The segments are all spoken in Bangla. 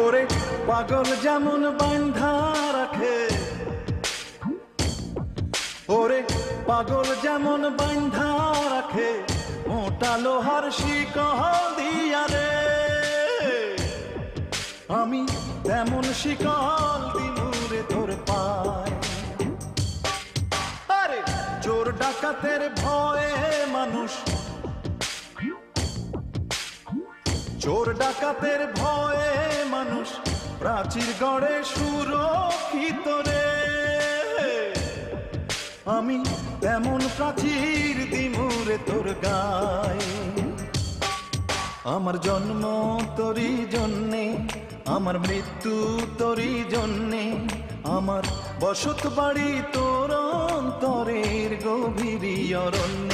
ওরে পাগল যেমন বান্ধা রাখে। ওরে পাগল যেমন বান্ধা রাখে, মোটা লোহার শিকল দিয়া রে। আমি তেমন শিকল দিমুরে তোর পায়। আরে চোর ডাকাতের ভয়ে মানুষ চোর ডাকাতের ভয়ে মানুষ প্রাচীর গড়ে সুরক্ষিত রে। আমি তেমন প্রাচীর দিমুরে তোর গায়ে। আমার জন্ম তোরই জন্যে, আমার মৃত্যু তোরই জন্যে, আমার বসত বাড়ি তোর অন্তরের গভীর অরণ্যে।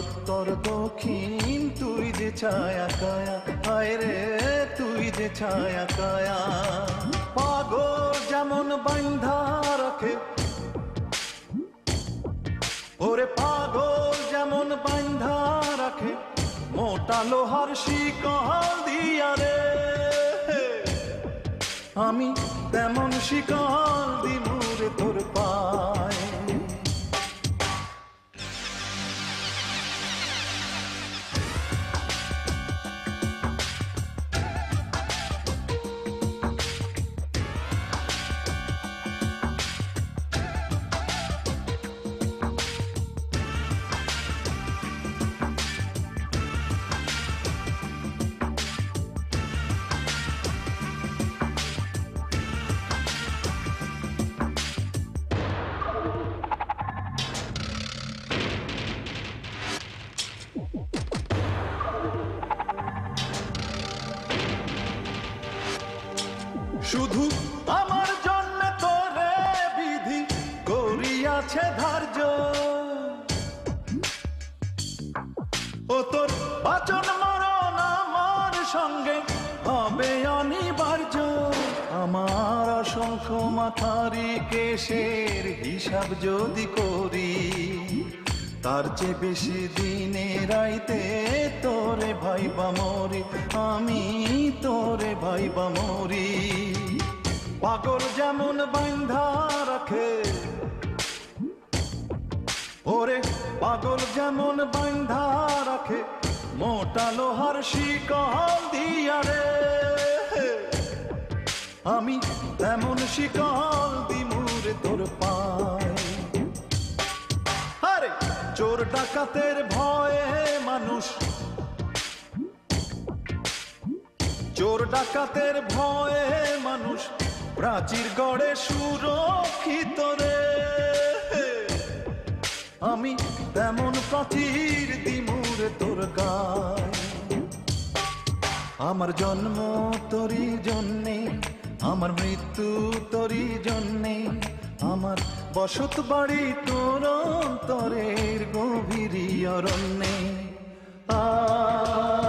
উত্তর দক্ষিণ, তুই যে ছায়া কায়া। হায় রে, তুই যে ছায়া কায়া। পাগল যেমন বান্ধা রাখে। ওরে পাগল যেমন বান্ধা রাখে। মোটা লোহার শিকল দিয়া রে। আমি তেমন শিকল দিমুরে ধার্য। ও তোর বাচন মরণ আমার সঙ্গে হবে অনিবার্য। আমার অসংখ্য মাথারি কেশের হিসাব যদি করি, তার চেয়ে বেশি দিনে রাইতে তোরে ভাইবা মরি, আমি তোরে ভাইবা মরি। পাগল যেমন বান্ধা পাগল যেমন বান্ধা রাখে, মোটা লোহার শিকল দিয়া রে। আমি তেমন শিকল দিমুরে তোর পায়। আরে, চোর ডাকাতের ভয়ে মানুষ। চোর ডাকাতের ভয়ে মানুষ, প্রাচীর গড়ে সুরক্ষিত রে। আমি তেমন প্রাচীর তিমুর তোর আমার জন্ম তোরই জন্যে, আমার মৃত্যু তোরই জন্যে, আমার বসত বাড়ি তোর তরের গভীর অরণ্যে। আ